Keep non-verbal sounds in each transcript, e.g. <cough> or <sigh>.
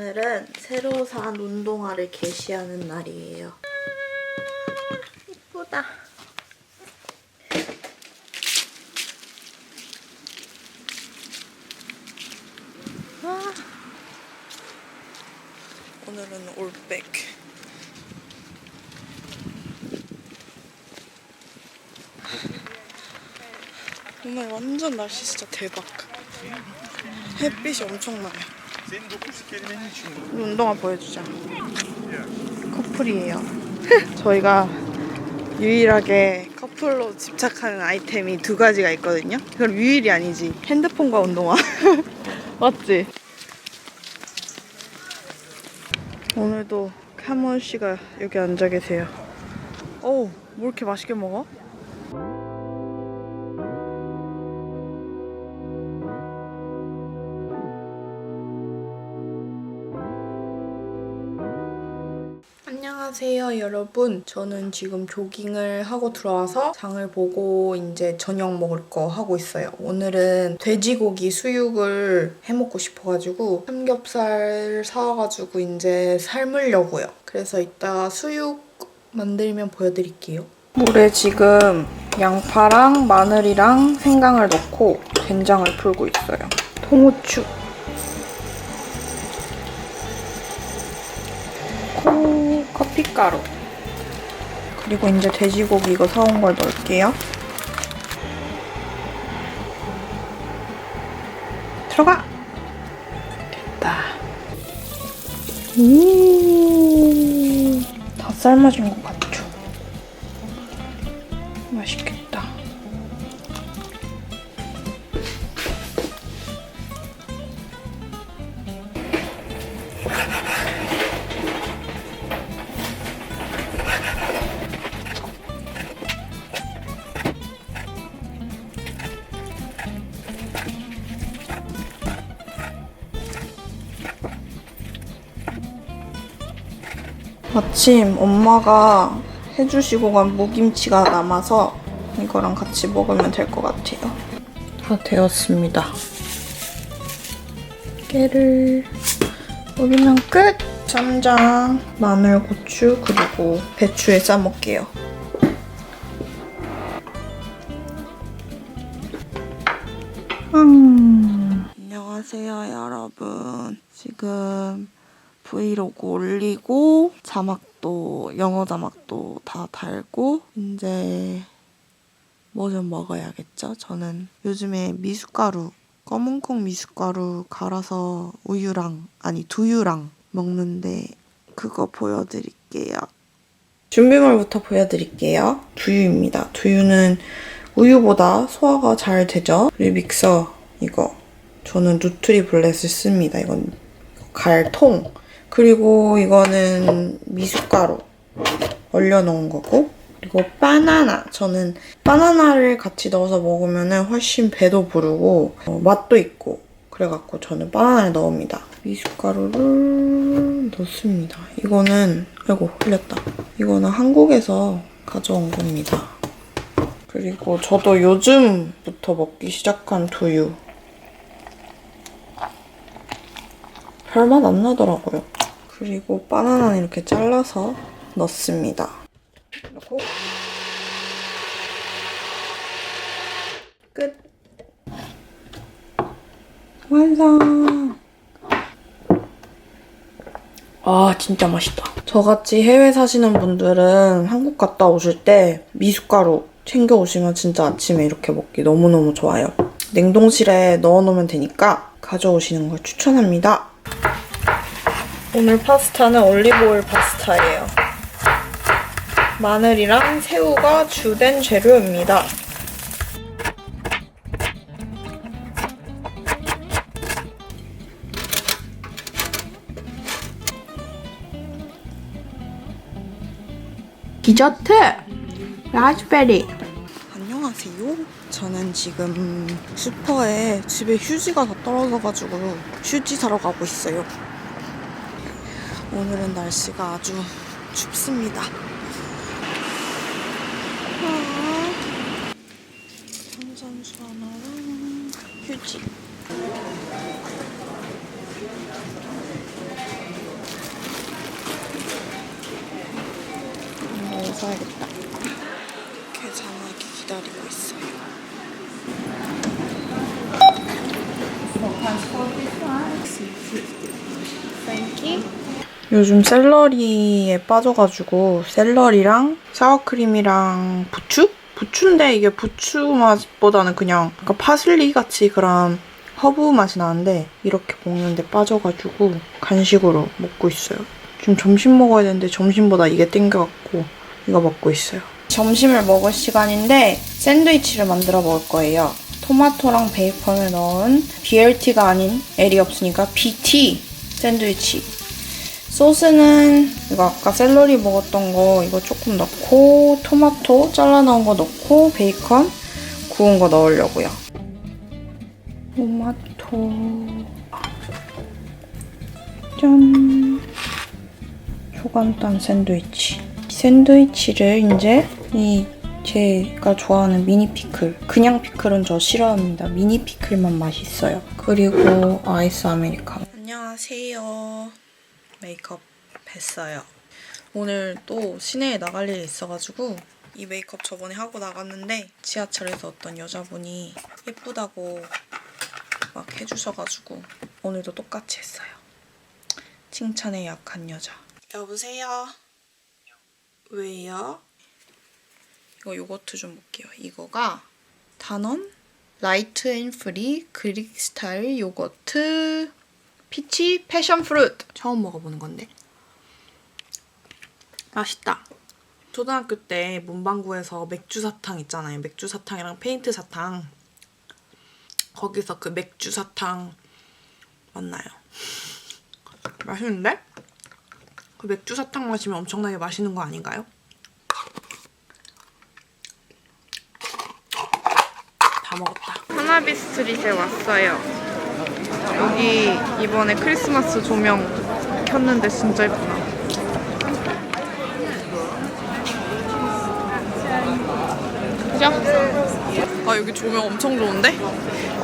오늘은 새로 산 운동화를 게시하는 날이에요. 이쁘다. 와. 오늘은 올백. 오늘 완전 날씨 진짜 대박. 햇빛이 엄청나요. Senin 9 kelimenin için 우리 운동화 보여주자. 커플이에요. <laughs> 저희가 유일하게 커플로 집착하는 아이템이 두 가지가 있거든요. 그럼 유일이 아니지. 핸드폰과 운동화. <laughs> 맞지? 오늘도 카몬 씨가 여기 앉아 계세요. 어우, 뭐 이렇게 맛있게 먹어? 안녕하세요 여러분. 저는 지금 조깅을 하고 들어와서 장을 보고 이제 저녁 먹을 거 하고 있어요. 오늘은 돼지고기 수육을 해먹고 싶어가지고 삼겹살 사와가지고 이제 삶으려고요. 그래서 이따 수육 만들면 보여드릴게요. 물에 지금 양파랑 마늘이랑 생강을 넣고 된장을 풀고 있어요. 통후추 커피가루. 그리고 이제 돼지고기 이거 사온 걸 넣을게요. 들어가! 됐다. 음다 삶아진 것 같죠 마침 엄마가 해주시고 간 무김치가 남아서 이거랑 같이 먹으면 될 것 같아요. 다 되었습니다. 깨를 올리면 끝! 쌈장, 마늘, 고추, 그리고 배추에 싸먹게요. 음. 안녕하세요, 여러분. 지금 브이로그 올리고 자막도 영어 자막도 다 달고 이제 뭐 좀 먹어야겠죠. 저는 요즘에 미숫가루 검은콩 미숫가루 갈아서 우유랑 아니 두유랑 먹는데 그거 보여드릴게요. 준비물부터 보여드릴게요. 두유입니다. 두유는 우유보다 소화가 잘 되죠. 그리고 믹서 이거 저는 누트리 블렛을 씁니다. 이건 갈통 그리고 이거는 미숫가루 얼려놓은 거고 그리고 바나나. 저는 바나나를 같이 넣어서 먹으면 훨씬 배도 부르고 어, 맛도 있고. 그래갖고 저는 바나나를 넣습니다. 미숫가루를 넣습니다. 이거는 아이고 흘렸다. 이거는 한국에서 가져온 겁니다. 그리고 저도 요즘부터 먹기 시작한 두유. 별맛 안 나더라고요. 그리고 바나나는 이렇게 잘라서 넣습니다. 그리고 끝. 완성. 아 진짜 맛있다. 저같이 해외 사시는 분들은 한국 갔다 오실 때 미숫가루 챙겨 오시면 진짜 아침에 이렇게 먹기 너무너무 좋아요. 냉동실에 넣어놓으면 되니까 가져오시는 걸 추천합니다. 오늘 파스타는 올리브오일 파스타예요. 마늘이랑 새우가 주된 재료입니다. 디저트 라즈베리 안녕하세요. 저는 지금 슈퍼에 집에 휴지가 다 떨어져가지고 휴지 사러 가고 있어요. 오늘은 날씨가 아주 춥습니다. 탄산수 하나랑 휴지. 사야겠다. 계산하기 기다리고 있어요. Thank you. 요즘 샐러리에 빠져가지고 샐러리랑 사워크림이랑 부추? 부추인데 이게 부추 맛보다는 그냥 약간 파슬리 같이 그런 허브 맛이 나는데 이렇게 먹는데 빠져가지고 간식으로 먹고 있어요. 지금 점심 먹어야 되는데 점심보다 이게 땡겨갖고 이거 먹고 있어요. 점심을 먹을 시간인데 샌드위치를 만들어 먹을 거예요. 토마토랑 베이컨을 넣은 BLT가 아닌 L이 없으니까 BT 샌드위치. 소스는 이거 아까 샐러리 먹었던 거 이거 조금 넣고 토마토 잘라 넣은 거 넣고 베이컨 구운 거 넣으려고요. 토마토. 짠. 초간단 샌드위치. 이 샌드위치를 이제 이 제가 좋아하는 미니 피클. 그냥 피클은 저 싫어합니다. 미니 피클만 맛있어요. 그리고 아이스 아메리카노. 안녕하세요 메이크업 했어요 오늘 또 시내에 나갈 일이 있어가지고 이 메이크업 저번에 하고 나갔는데 지하철에서 어떤 여자분이 예쁘다고 막 해주셔가지고 오늘도 똑같이 했어요. 칭찬에 약한 여자. 여보세요? 왜요? 이거 요거트 좀 볼게요. 이거가 단원 라이트 앤 프리 그릭 스타일 요거트 피치 패션 프루트 처음 먹어보는 건데 맛있다. 초등학교 때 문방구에서 맥주 사탕 있잖아요. 맥주 사탕이랑 페인트 사탕 거기서 그 맥주 사탕 맞나요? <laughs> 맛있는데? 그 맥주 사탕 마시면 엄청나게 맛있는 거 아닌가요? 다 먹었다. 하나비 스트릿에 왔어요. 여기 이번에 크리스마스 조명 켰는데 진짜 예쁘다. 그죠? 아 여기 조명 엄청 좋은데?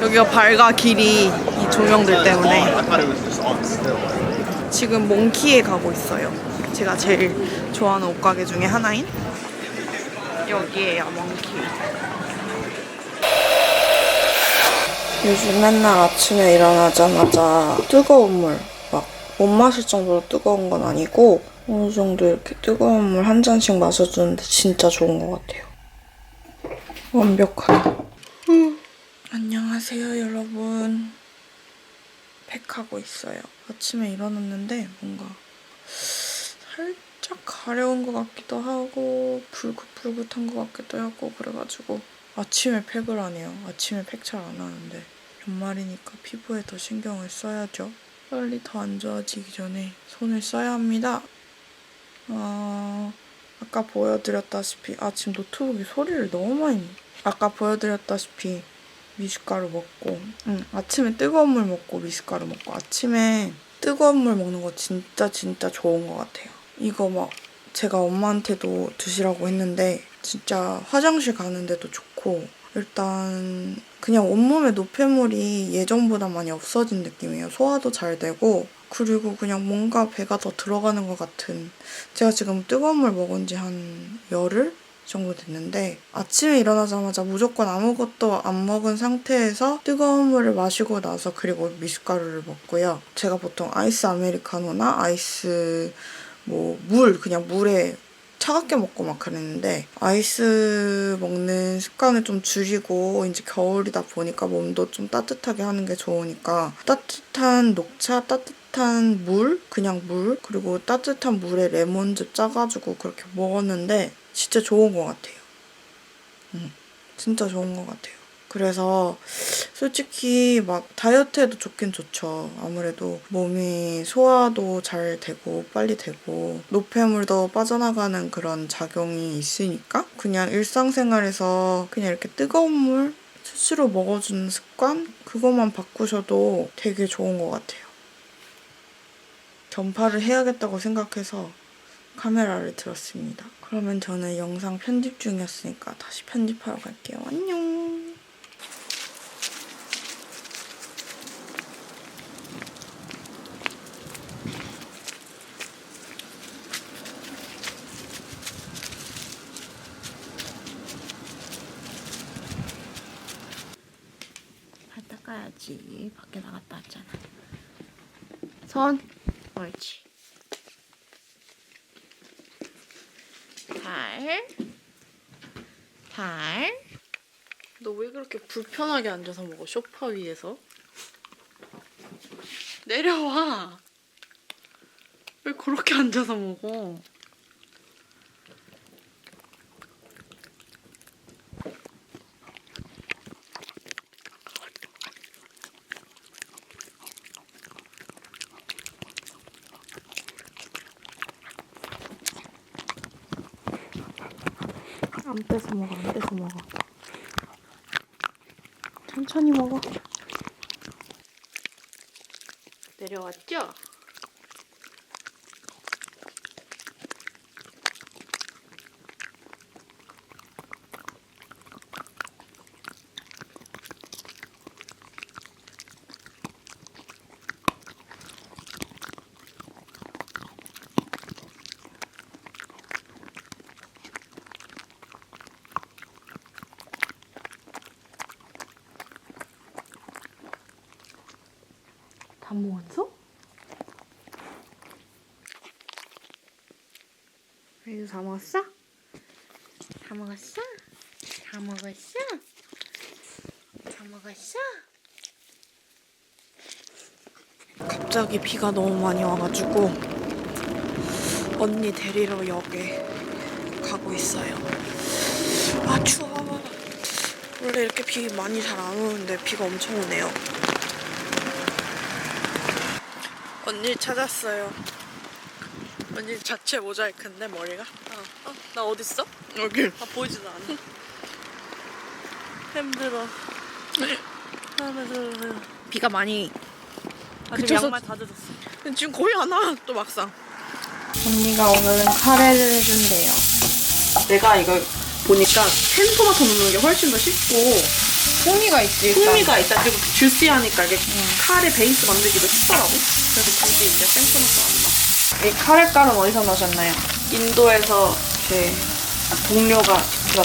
여기가 밝아 길이 이 조명들 때문에 still. 지금 몽키에 가고 있어요. 제가 제일 좋아하는 옷가게 중에 하나인 여기에요, 몽키. 요즘 맨날 아침에 일어나자마자 뜨거운 물, 막 못 마실 정도로 뜨거운 건 아니고 어느 정도 이렇게 뜨거운 물 한 잔씩 마셔주는데 진짜 좋은 것 같아요. 완벽하게. 안녕하세요, 여러분. 팩하고 있어요. 아침에 일어났는데 뭔가 살짝 가려운 것 같기도 하고 불긋불긋한 것 같기도 하고 그래가지고 아침에 팩을 안 해요. 아침에 팩 잘 안 하는데 연말이니까 피부에 더 신경을 써야죠. 빨리 더 안 좋아지기 전에 손을 써야 합니다. 아, 아까 보여드렸다시피 아 지금 노트북이 소리를 너무 많이 내. 아까 보여드렸다시피 미숫가루 먹고 응, 아침에 뜨거운 물 먹고 미숫가루 먹고 아침에 뜨거운 물 먹는 거 진짜 진짜 좋은 것 같아요. 이거 막 제가 엄마한테도 드시라고 했는데 진짜 화장실 가는데도 좋고 일단 그냥 온몸에 노폐물이 예전보다 많이 없어진 느낌이에요. 소화도 잘 되고 그리고 그냥 뭔가 배가 더 들어가는 것 같은 제가 지금 뜨거운 물 먹은 지 한 열흘 정도 됐는데 아침에 일어나자마자 무조건 아무것도 안 먹은 상태에서 뜨거운 물을 마시고 나서 그리고 미숫가루를 먹고요. 제가 보통 아이스 아메리카노나 아이스 뭐 물 그냥 물에 차갑게 먹고 막 그랬는데 아이스 먹는 습관을 좀 줄이고 이제 겨울이다 보니까 몸도 좀 따뜻하게 하는 게 좋으니까 따뜻한 녹차 따뜻한 물 그냥 물 그리고 따뜻한 물에 레몬즙 짜가지고 그렇게 먹었는데 진짜 좋은 것 같아요. 음, 진짜 좋은 것 같아요. 그래서 솔직히 막 다이어트에도 좋긴 좋죠. 아무래도 몸이 소화도 잘 되고 빨리 되고 노폐물도 빠져나가는 그런 작용이 있으니까 그냥 일상생활에서 그냥 이렇게 뜨거운 물 스스로 먹어주는 습관 그것만 바꾸셔도 되게 좋은 것 같아요. 전파를 해야겠다고 생각해서 카메라를 들었습니다. 그러면 저는 영상 편집 중이었으니까 다시 편집하러 갈게요. 안녕. 왔지. 밖에 나갔다 왔잖아. 손. 옳지. 발. 발. 너 왜 그렇게 불편하게 앉아서 먹어? 소파 위에서? 내려와. 왜 그렇게 앉아서 먹어? 안 뺏어 먹어, 안 뺏어 먹어. 천천히 먹어. 내려왔죠? 다 먹었어? 이거 다 먹었어? 다 먹었어? 다 먹었어? 다 먹었어? 갑자기 비가 너무 많이 와가지고 언니 데리러 역에 가고 있어요. 아 추워. 원래 이렇게 비 많이 잘 안 오는데 비가 엄청 오네요. 언니 찾았어요. 언니 자체 모자이크인데 머리가? 어, 어, 나 어디 있어? 여기. 아 보이지도 않아. <laughs> 힘들어. 비가 많이. 아직 그쳐서- 양말 다 젖었어. 지금 거의 안 와. 또 막상. 언니가 오늘은 카레를 해준대요. 내가 이걸 보니까 캔 토마토 넣는 게 훨씬 더 쉽고 풍미가 있지. 일단. 풍미가 있다 그리고 주시하니까 이게 카레 베이스 만들기도 쉽더라고 그래서 굳이 이제 캔토마토 안 넣어 이 카레가루는 어디서 나셨나요? 인도에서 제 동료가 제가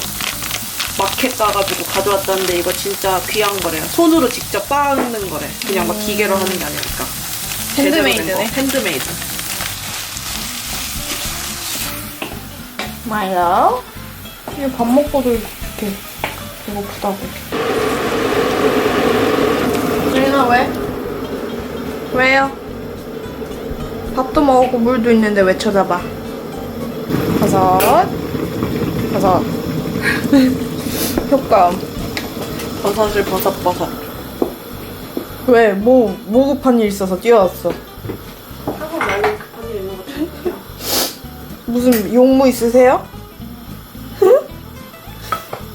마켓 가가지고 가져왔다는데 이거 진짜 귀한 거래요 손으로 직접 빻는 거래 그냥 막 기계로 하는 게 아니니까 핸드메이드네. 거. 핸드메이드 My love. 이게 밥 먹고도 이렇게 배고프다고. 주인아 왜? 왜요? 밥도 먹고 물도 있는데 왜 쳐다봐? 버섯. 버섯. <laughs> 효과음. 버섯을 버섯버섯 왜? 뭐, 뭐 급한 일 있어서 뛰어왔어. 하고 말고 급한 일 있는 거 처음이야 무슨 용무 있으세요?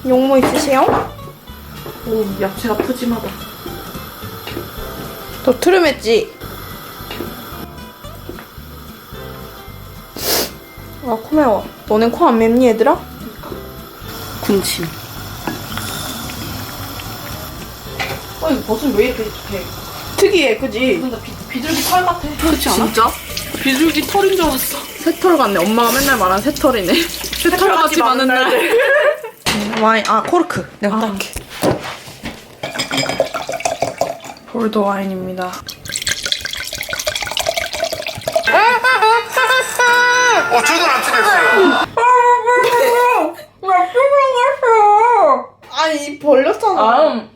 용무 있으세요? 오 야채가 푸짐하다 더 트름했지? 아, 코 매워. 너넨 코 안 맵니, 얘들아? 군침 어 이거 버섯 왜 이렇게 이렇게 특이해, 그지? 비, 비둘기 털 같아 그렇지 않아? 진짜? 비둘기 털인 줄 알았어 새털 같네. 엄마가 맨날 말하는 새털이네. 새털 같지 많은 날. 음, 와인, 아, 코르크. 내가 아. 딸게. 볼도 와인입니다. 어, 저도 안 친했어요. 아니, 입 벌렸잖아. 아.